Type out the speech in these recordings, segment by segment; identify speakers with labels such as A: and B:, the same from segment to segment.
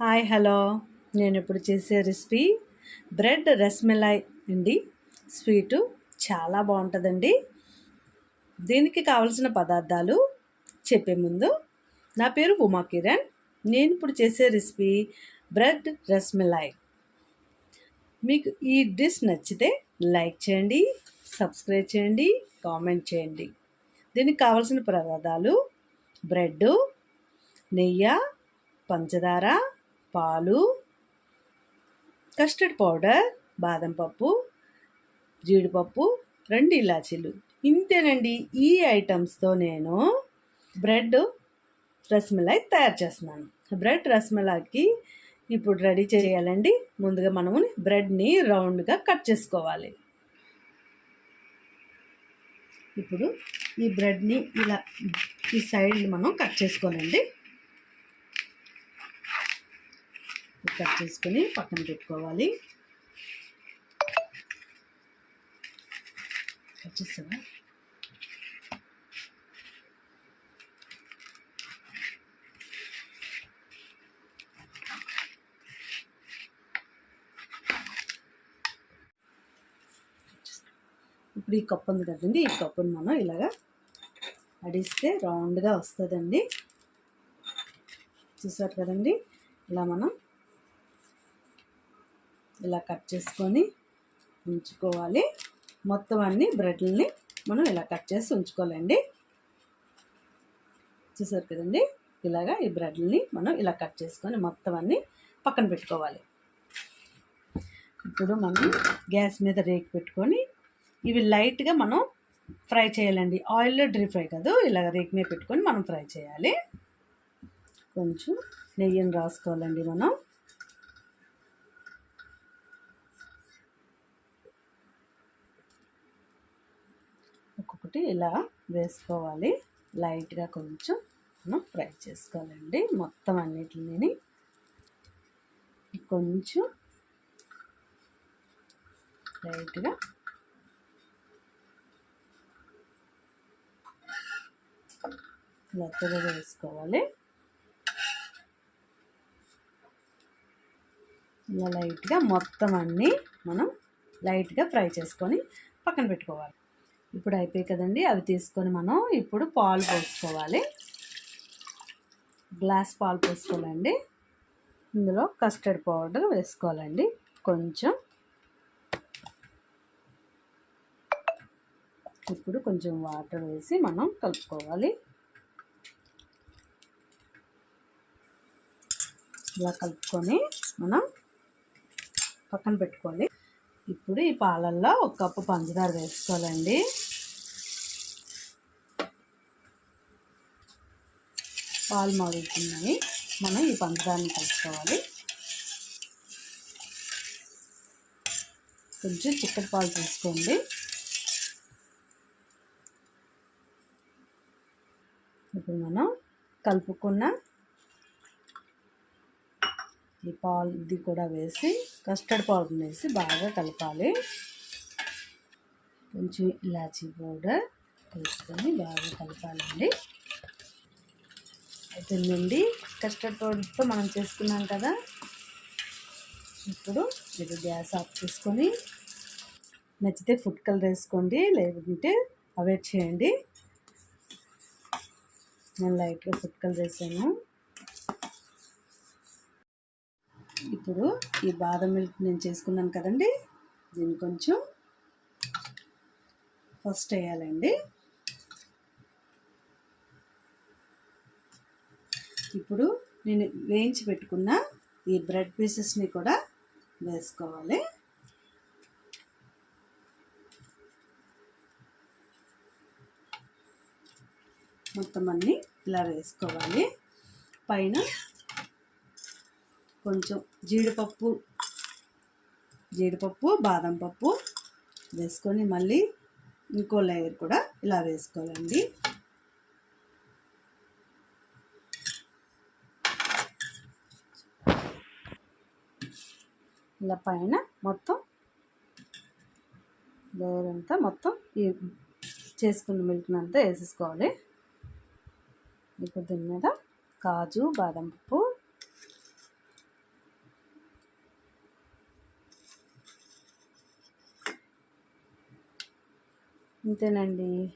A: Hi hello. నేను ఇప్పుడు చేసే రెసిపీ బ్రెడ్ రెస్మిలాయ్ అండి. స్వీటు చాలా బాగుంటుందండి. దీనికి కావలసిన పదార్థాలు చెప్పే ముందు నా పేరు ఉమా కిరణ్. నేను ఇప్పుడు చేసే రెసిపీ బ్రెడ్ రస్మలై. మీకు ఈ డిష్ నచ్చితే లైక్ చేయండి సబ్స్క్రైబ్ చేయండి కామెంట్ చేయండి. దీనికి కావలసిన పదార్థాలు బ్రెడ్ నెయ్యి పంచదార పాలు కస్టర్డ్ పౌడర్ బాదం పప్పు జీడిపప్పు రెండు ఇలాచీలు. ఇంతేనండి ఈ ఐటమ్స్తో నేను బ్రెడ్ రసమలై తయారు చేస్తున్నాను. బ్రెడ్ రసమలాకి ఇప్పుడు రెడీ చేయాలండి. ముందుగా మనము బ్రెడ్ని రౌండ్గా కట్ చేసుకోవాలి. ఇప్పుడు ఈ బ్రెడ్ని ఇలా ఈ సైడ్ మనం కట్ చేసుకోనండి కట్ చేసుకొని పక్కన పెట్టుకోవాలి. కట్ చేస్తావా? ఇప్పుడు ఈ కప్పు ఉంది కదండి ఈ కప్పుని మనం ఇలాగా అడిస్తే రౌండ్గా వస్తుందండి. చూసారు కదండి ఇలా మనం ఇలా కట్ చేసుకొని ఉంచుకోవాలి. మొత్తం అన్ని బ్రెడ్లని మనం ఇలా కట్ చేసి ఉంచుకోవాలండి. చూసారు కదండి? ఇలాగా ఈ బ్రెడ్లని మనం ఇలా కట్ చేసుకొని మొత్తం అన్ని పక్కన పెట్టుకోవాలి. ఇప్పుడు మనం గ్యాస్ మీద రేక్ పెట్టుకొని ఇవి లైట్గా మనం ఫ్రై చేయాలండి. ఆయిల్లో డ్రీ ఫ్రై కాదు ఇలా రేక్ మీద పెట్టుకొని మనం ఫ్రై చేయాలి. కొంచెం నెయ్యిని రాసుకోవాలండి మనం. ఇలా వేసుకోవాలి. లైట్గా కొంచెం మనం ఫ్రై చేసుకోవాలండి. మొత్తం అన్నిటిని కొంచెం లైట్గా మెత్తగా వేసుకోవాలి. ఇలా లైట్గా మొత్తం అన్నీ మనం లైట్గా ఫ్రై చేసుకొని పక్కన పెట్టుకోవాలి. ఇప్పుడు అయిపోయి కదండి అవి తీసుకొని మనం ఇప్పుడు పాలు పోసుకోవాలి. గ్లాస్ పాలు పోసుకోవాలండి. ఇందులో కస్టర్డ్ పౌడర్ వేసుకోవాలండి. కొంచెం. ఇప్పుడు కొంచెం వాటర్ వేసి మనం కలుపుకోవాలి. ఇలా కలుపుకొని మనం పక్కన పెట్టుకోవాలి. ఇప్పుడు ఈ పాలల్లో ఒక కప్పు పంచదార వేసుకోవాలండి. పాలు మరుగుతున్నాయి మనం ఈ పంచదారని కలుపుకోవాలి. కొంచెం చిక్కటి పాలు తీసుకోండి. ఇప్పుడు మనం కలుపుకున్న ఈ పాలు ఇది కూడా వేసి కస్టర్డ్ పౌడర్ వేసి బాగా కలపాలి. కొంచెం ఇలాచీ పౌడర్ వేసుకొని బాగా కలపాలండి. అయిపోయిందండి కస్టర్డ్ పౌడర్తో మనం చేసుకున్నాం కదా. ఇప్పుడు మీరు గ్యాస్ ఆఫ్ చేసుకొని నచ్చితే ఫుడ్ కలర్ వేసుకోండి లేకుంటే అవాయిడ్ చేయండి. నేను లైట్గా ఫుడ్ కలర్ వేసాను. ఇప్పుడు ఈ బాదం మిల్క్ నేను చేసుకున్నాను కదండి. దీన్ని కొంచెం ఫస్ట్ వేయాలండి. ఇప్పుడు నేను వేయించి పెట్టుకున్న ఈ బ్రెడ్ పీసెస్ని కూడా వేసుకోవాలి. మొత్తం అన్నీ ఇలా వేసుకోవాలి. పైన కొంచెం జీడిపప్పు జీడిపప్పు బాదం పప్పు వేసుకొని మళ్ళీ ఇంకో లేయర్ కూడా ఇలా వేసుకోవాలండి. ఇలా పైన మొత్తం లేయర్ అంతా మొత్తం ఈ చేసుకున్న మిల్క్ని అంతా వేసేసుకోవాలి. ఇప్పుడు దీని మీద కాజు బాదం పప్పు అంతేనండి.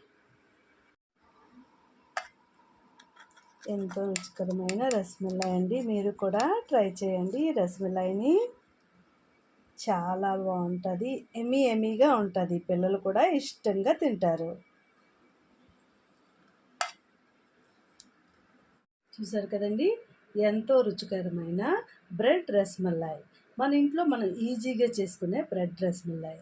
A: ఎంతో రుచికరమైన రసమలై అండి. మీరు కూడా ట్రై చేయండి. ఈ రసమలైని చాలా బాగుంటుంది. ఎమీ ఎమీగా ఉంటుంది. పిల్లలు కూడా ఇష్టంగా తింటారు. చూసారు కదండి? ఎంతో రుచికరమైన బ్రెడ్ రసమలై. మన ఇంట్లో మనం ఈజీగా చేసుకునే బ్రెడ్ రసమలై.